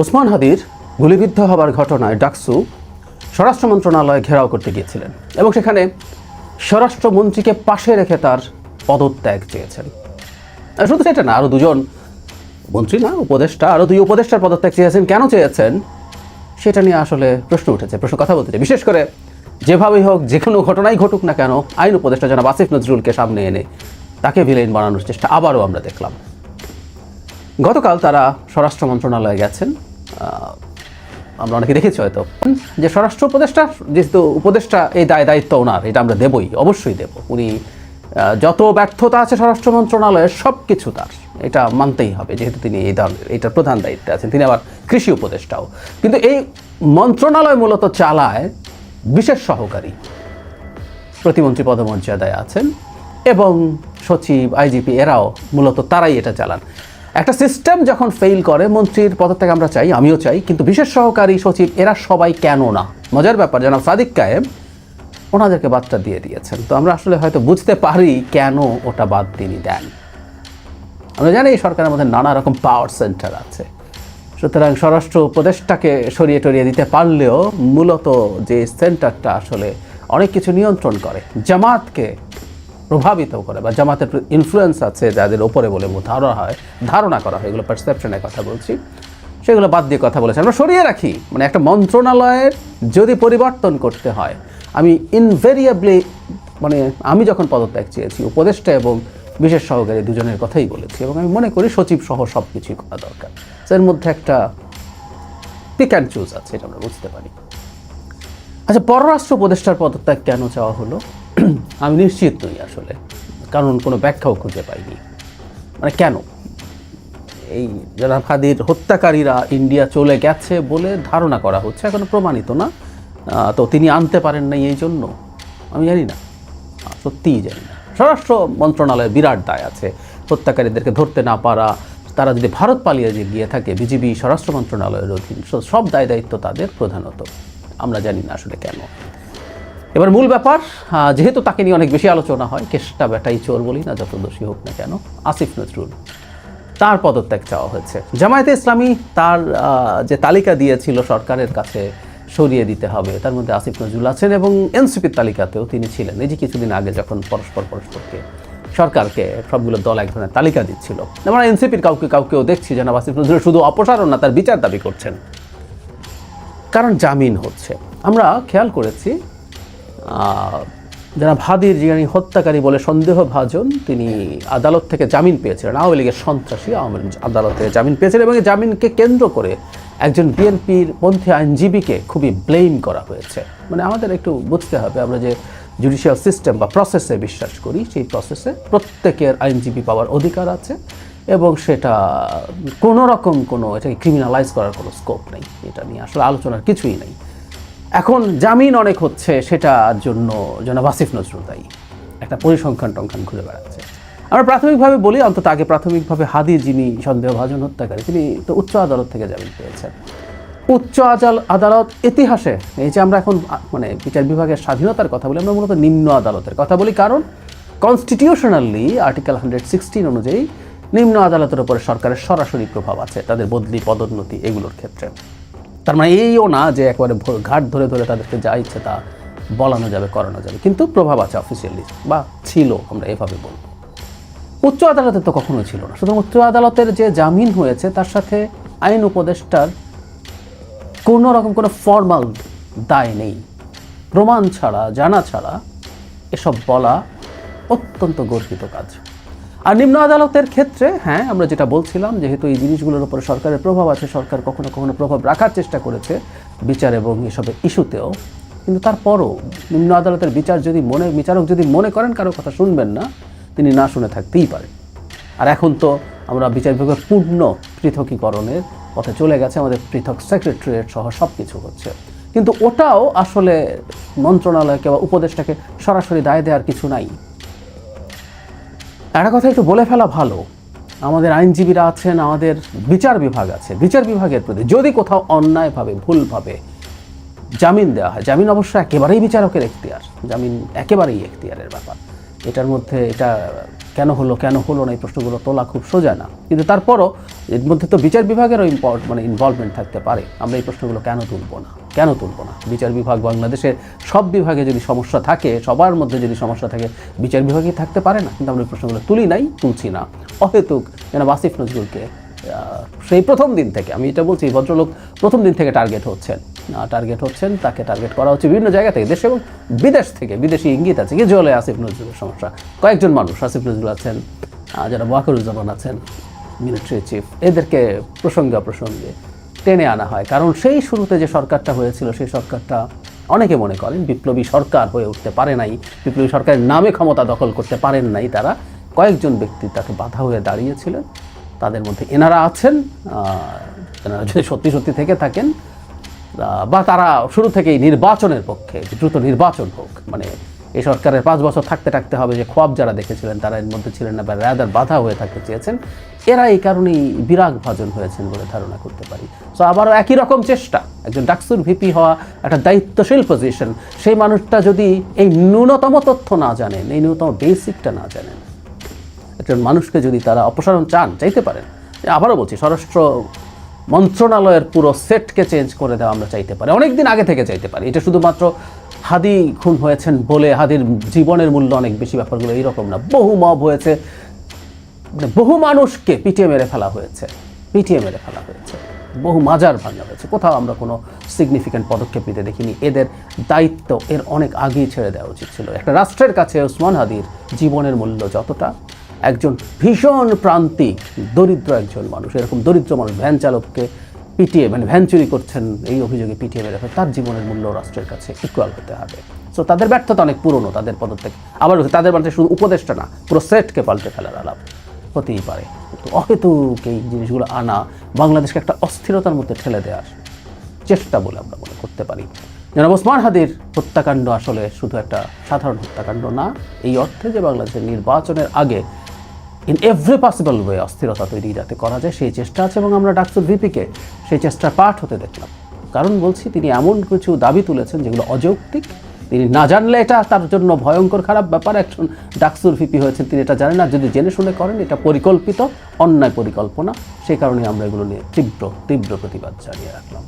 ওসমান হাদির গুলিবিদ্ধ হবার ঘটনায় ডাকসু স্বরাষ্ট্র মন্ত্রণালয় ঘেরাও করতে গিয়েছিলেন এবং সেখানে স্বরাষ্ট্রমন্ত্রীকে পাশে রেখে তার পদত্যাগ চেয়েছেন। শুধু সেটা না আরও দুজন মন্ত্রী না, উপদেষ্টা আরও দুই উপদেষ্টার পদত্যাগ চেয়েছেন, কেন চেয়েছেন সেটা নিয়ে আসলে প্রশ্ন উঠেছে, প্রশ্ন কথা বলতে বিশেষ করে যেভাবেই হোক, যে কোনো ঘটনাই ঘটুক না কেন, আইন উপদেষ্টা জনাব আসিফ নজরুলকে সামনে এনে তাকে ভিলেন বানানোর চেষ্টা আবারও আমরা দেখলাম। গতকাল তারা স্বরাষ্ট্র মন্ত্রণালয়ে গেছেন। আমরা অনেকে দেখেছি হয়তো যে স্বরাষ্ট্র উপদেষ্টা, যেহেতু উপদেষ্টা এই দায়, দায়িত্ব ওনার, এটা আমরা দেবই, অবশ্যই দেব। উনি যত ব্যর্থতা আছে স্বরাষ্ট্র মন্ত্রণালয়ের সব কিছু তার। এটা মানতেই হবে, যেহেতু তিনি এই ধরনের এটার প্রধান দায়িত্বে আছেন। তিনি আবার কৃষি উপদেষ্টাও। কিন্তু এই মন্ত্রণালয় মূলত চালায় বিশেষ সহকারী। প্রতিমন্ত্রী পদমর্যাদায় আছেন এবং সচিব, আইজিপি, এরাও মূলত তারাই এটা চালান। একটা সিস্টেম যখন ফেইল করে, মন্ত্রীর পদত্যাগ আমরা চাই, আমিও চাই, কিন্তু বিশেষ সহকারী সচিব, এরা সবাই কেন না? মজার ব্যাপার, জনাব সাদিক কায়েব ওনাদেরকে বাদটা দিয়ে দিয়েছেন। তো আমরা আসলে হয়তো বুঝতে পারি কেন ওটা বাদ তিনি দেন। আমরা জানি এই সরকারের মধ্যে নানা রকম পাওয়ার সেন্টার আছে। সুতরাং স্বরাষ্ট্র উপদেষ্টাকে সরিয়ে টরিয়ে দিতে পারলেও মূলত যে সেন্টারটা আসলে অনেক কিছু নিয়ন্ত্রণ করে। জামাতকে প্রভাবিত করে বা জামাতের ইনফ্লুয়েন্স আছে যাদের ওপরে বলে ধারণা হয়, ধারণা করা হয়, এগুলো পারসেপশনের কথা বলছি। সেগুলো বাদ দিয়ে কথা বলেছে। আমরা সরিয়ে রাখি মানে একটা মন্ত্রণালয়ের যদি পরিবর্তন করতে হয়, আমি ইনভেরিয়েবলি মানে আমি যখন পদত্যাগ চেয়েছি, উপদেষ্টা এবং বিশেষ সহকারী দুজনের কথাই বলেছি এবং আমি মনে করি সচিব সহ সব কিছুই করা দরকার। এর মধ্যে একটা পিক অ্যান্ড চুজ আছে, এটা আমরা বুঝতে পারি। আচ্ছা পররাষ্ট্র উপদেষ্টার পদত্যাগ কেন চাওয়া হলো? আমি নিশ্চিত নই আসলে, কারণ কোনো ব্যাখ্যাও খুঁজে পাইনি। মানে কেন? এই যারা ফাদির হত্যাকারীরা ইন্ডিয়া চলে গেছে বলে ধারণা করা হচ্ছে, এখনও প্রমাণিত না। তো তিনি আনতে পারেন নাই এই জন্য? আমি জানি না। সত্যিই জানি না। স্বরাষ্ট্র মন্ত্রণালয়ের বিরাট দায় আছে। হত্যাকারীদেরকে ধরতে না পারা, তারা যদি ভারত পালিয়ে যে গিয়ে থাকে, বিজিবি, স্বরাষ্ট্র মন্ত্রণালয়ের অধীন সব দায় দায়িত্ব তাদের প্রধানত। আমরা জানি না আসলে কেন। এবার মূল ব্যাপার যেহেতু তাকে নিয়ে অনেক বেশি আলোচনা হয়, কেষ্টা বেটাই চোর বলি না যত দোষী হোক না কেন, আসিফ নজরুল। তার পদত্যাগ চাওয়া হয়েছে। জামায়াতে ইসলামী তার যে তালিকা দিয়েছিল সরকারের কাছে সরিয়ে দিতে হবে, তার মধ্যে আসিফ নজরুল আছেন এবং এনসিপির তালিকাতেও তিনি ছিলেন। এই যে কিছুদিন আগে যখন পরস্পর পরস্পরকে, সরকারকে সবগুলো দল এক ধরনের তালিকা দিচ্ছিল। আমরা এনসিপির কাউকে কাউকেও দেখছি, যেন আসিফ নজরুল শুধু অপসারণ না, তার বিচার দাবি করছেন। কারণ জামিন হচ্ছে। আমরা খেয়াল করেছি যারা ভাদির যিনি হত্যাকারী বলে সন্দেহভাজন, তিনি আদালত থেকে জামিন পেয়েছিলেন। আওয়ামী লীগের সন্ত্রাসী আওয়ামী আদালত থেকে জামিন পেয়েছিলেন এবং জামিনকে কেন্দ্র করে একজন বিএনপির পন্থী আইনজীবীকে খুবই ব্লেম করা হয়েছে। মানে আমাদের একটু বুঝতে হবে আমরা যে জুডিশিয়াল সিস্টেম বা প্রসেসে বিশ্বাস করি, সেই প্রসেসে প্রত্যেকের আইনজীবী পাওয়ার অধিকার আছে এবং সেটা কোনো রকম কোনো এটাকে ক্রিমিনালাইজ করার কোনো স্কোপ নেই। এটা নিয়ে আসলে আলোচনার কিছুই নেই। এখন জামিন অনেক হচ্ছে সেটার জন্য জনাব আসিফ নজরুল দায়ী। একটা পরিসংখ্যান টংখ্যান ঘুরে বেড়াচ্ছে। আমরা প্রাথমিকভাবে বলি, অন্তত আগে প্রাথমিকভাবে হাদি যিনি সন্দেহভাজন হত্যাকারী, তিনি তো উচ্চ আদালত থেকে জামিন পেয়েছেন। উচ্চ আদাল আদালত ইতিহাসে, এই যে আমরা এখন মানে বিচার বিভাগের স্বাধীনতার কথা বলি, আমরা মূলত নিম্ন আদালতের কথা বলি। কারণ কনস্টিটিউশনালি আর্টিকেল হান্ড্রেড সিক্সটিন অনুযায়ী নিম্ন আদালতের উপরে সরকারের সরাসরি প্রভাব আছে, তাদের বদলি, পদোন্নতি এগুলোর ক্ষেত্রে। তার মানে এইও না যে একবারে ঘাট ধরে ধরে তাদেরকে যা ইচ্ছে তা বলানো যাবে, করানো যাবে। কিন্তু প্রভাব আছে অফিসিয়ালি বা ছিল, আমরা এভাবে বলব। উচ্চ আদালতে তো কখনোই ছিল না। শুধু উচ্চ আদালতের যে জামিন হয়েছে, তার সাথে আইন উপদেষ্টার কোনো রকম কোনো ফর্মাল দায় নেই। প্রমাণ ছাড়া, জানা ছাড়া এসব বলা অত্যন্ত গর্বিত কাজ। আর নিম্ন আদালতের ক্ষেত্রে হ্যাঁ আমরা যেটা বলছিলাম, যেহেতু এই জিনিসগুলোর উপরে সরকারের প্রভাব আছে, সরকার কখনো কখনো প্রভাব রাখার চেষ্টা করেছে বিচার এবং এসবের ইস্যুতেও। কিন্তু তারপরও নিম্ন আদালতের বিচার যদি মনে, বিচারক যদি মনে করেন কারও কথা শুনবেন না, তিনি না শুনে থাকতেই পারেন আর এখন তো আমরা বিচার বিভাগের পূর্ণ পৃথকীকরণের পথে চলে গেছে, আমাদের পৃথক সেক্রেটারিয়েট সহ সব কিছু হচ্ছে। কিন্তু ওটাও আসলে মন্ত্রণালয়কে বা উপদেষ্টাকে সরাসরি দায় দেওয়ার কিছু নাই। একটা কথা একটু বলে ফেলা ভালো। আমাদের আইনজীবীরা আছেন, আমাদের বিচার বিভাগ আছে। বিচার বিভাগের প্রতি যদি কোথাও অন্যায়ভাবে, ভুলভাবে জামিন দেওয়া হয়, জামিন অবশ্য একেবারেই বিচারকের এখতিয়ার, জামিন একেবারেই এখতিয়ারের ব্যাপার। এটার মধ্যে এটা কেন হলো কেন হলো না, এই প্রশ্নগুলো তোলা খুব সোজা না। কিন্তু তারপরও এর মধ্যে তো বিচার বিভাগেরও ইম্পর্ট মানে ইনভলভমেন্ট থাকতে পারে। আমরা এই প্রশ্নগুলো কেন তুলব না? কেন তুলব না? বিচার বিভাগ বাংলাদেশের সব বিভাগে যদি সমস্যা থাকে, সবার মধ্যে যদি সমস্যা থাকে, বিচার বিভাগই থাকতে পারে না। কিন্তু আমরা এই প্রশ্নগুলো তুলি নাই, তুলছি না। অহেতুক যেন আসিফ নজরুলকে সেই প্রথম দিন থেকে, আমি এটা বলছি ভদ্রলোক প্রথম দিন থেকে টার্গেট হচ্ছেন। টার্গেট হচ্ছেন, তাকে টার্গেট করা হচ্ছে বিভিন্ন জায়গা থেকে, দেশ এবং বিদেশ থেকে। বিদেশি ইঙ্গিত আছে কি জলে আসিফ নজরুলের সমস্যা। কয়েকজন মানুষ, আসিফ নজরুল আছেন যারা ওয়াকরুজ্জামান আছেন। মিলিটারি চিফ এদেরকে প্রসঙ্গে প্রসঙ্গে টেনে আনা হয়। কারণ সেই শুরুতে যে সরকারটা হয়েছিল, সেই সরকারটা অনেকে মনে করেন বিপ্লবী সরকার হয়ে উঠতে পারে নাই। বিপ্লবী সরকারের নামে ক্ষমতা দখল করতে পারেন নাই তারা। কয়েকজন ব্যক্তি তাকে বাধা হয়ে দাঁড়িয়েছিলেন। তাদের মধ্যে এনারা আছেন এনারা যদি সত্যি সত্যি থেকে থাকেন বা তারা শুরু থেকেই নির্বাচনের পক্ষে, দ্রুত নির্বাচন হোক মানে এই সরকারের পাঁচ বছর থাকতে থাকতে হবে যে খোয়াব যারা দেখেছিলেন, তারা এর মধ্যে ছিলেন না, বা রাদার বাধা হয়ে থাকতে চেয়েছেন, এরা এই কারণেই বিরাগ ভাজন হয়েছেন বলে ধারণা করতে পারি। সো আবারও একই রকম চেষ্টা, একজন ডাকসুর ভিপি হওয়া, একটা দায়িত্বশীল পজিশন সেই মানুষটা যদি এই ন্যূনতম তথ্য না জানেন, এই ন্যূনতম বেসিকটা না জানেন, একজন মানুষকে যদি তারা অপসারণ চান, চাইতে পারেন আবারও বলছি, স্বরাষ্ট্র মন্ত্রণালয়ের পুরো সেটকে চেঞ্জ করে দেওয়া আমরা চাইতে পারি অনেক দিন আগে থেকে চাইতে পারি। এটা শুধুমাত্র হাদি খুন হয়েছেন বলে হাদির জীবনের মূল্য অনেক বেশি, ব্যাপারগুলো এইরকম না। বহু মব হয়েছে। মানে বহু মানুষকে পিটিয়ে মেরে ফেলা হয়েছে। পিটিয়ে মেরে ফেলা হয়েছে। বহু মাজার ভাঙা হয়েছে। কোথাও আমরা কোনো সিগনিফিক্যান্ট পদক্ষেপ নিতে দেখিনি। এদের দায়িত্ব এর অনেক আগেই ছেড়ে দেওয়া উচিত ছিল। একটা রাষ্ট্রের কাছে ওসমান হাদির জীবনের মূল্য যতটা, একজন ভীষণ প্রান্তিক, দরিদ্র একজন মানুষ, এরকম দরিদ্র মানুষ, ভ্যান চালককে পিটিয়ে মানে ভ্যান চুরি করছেন এই অভিযোগে পিটিয়ে মেরে ফেলে তার জীবনের মূল্য রাষ্ট্রের কাছে ইকুয়াল হতে হবে। সো তাদের ব্যর্থতা অনেক পুরনো, তাদের পদত্যাগ। আবার তাদের মধ্যে শুধু উপদেশটা না, পুরো সেটকে পাল্টে ফেলার আলাপ হতেই পারে। কিন্তু অহেতুক এই জিনিসগুলো আনা, বাংলাদেশকে একটা অস্থিরতার মধ্যে ঠেলে দেওয়ার চেষ্টা বলে আমরা মনে করতে পারি। জনাব ওসমান হাদির হত্যাকাণ্ড আসলে শুধু একটা সাধারণ হত্যাকাণ্ড না, এই অর্থে যে বাংলাদেশের নির্বাচনের আগে ইন এভরি পসিবল ওয়ে অস্থিরতা তৈরি যাতে করা যায়, সেই চেষ্টা আছে এবং আমরা ডাক্তার ভিপিকে সেই চেষ্টার পাঠ হতে দেখলাম। কারণ বলছি, তিনি এমন কিছু দাবি তুলেছেন যেগুলো অযৌক্তিক। তিনি না জানলে এটা তার জন্য ভয়ঙ্কর খারাপ ব্যাপার। একজন ডাকসুর ভিপি হয়েছেন, তিনি এটা জানেন না। যদি জেনে শুনে করেন, এটা পরিকল্পিত, অন্যায় পরিকল্পনা। সেই কারণে আমরা এগুলো নিয়ে তীব্র তীব্র প্রতিবাদ জানিয়ে রাখলাম।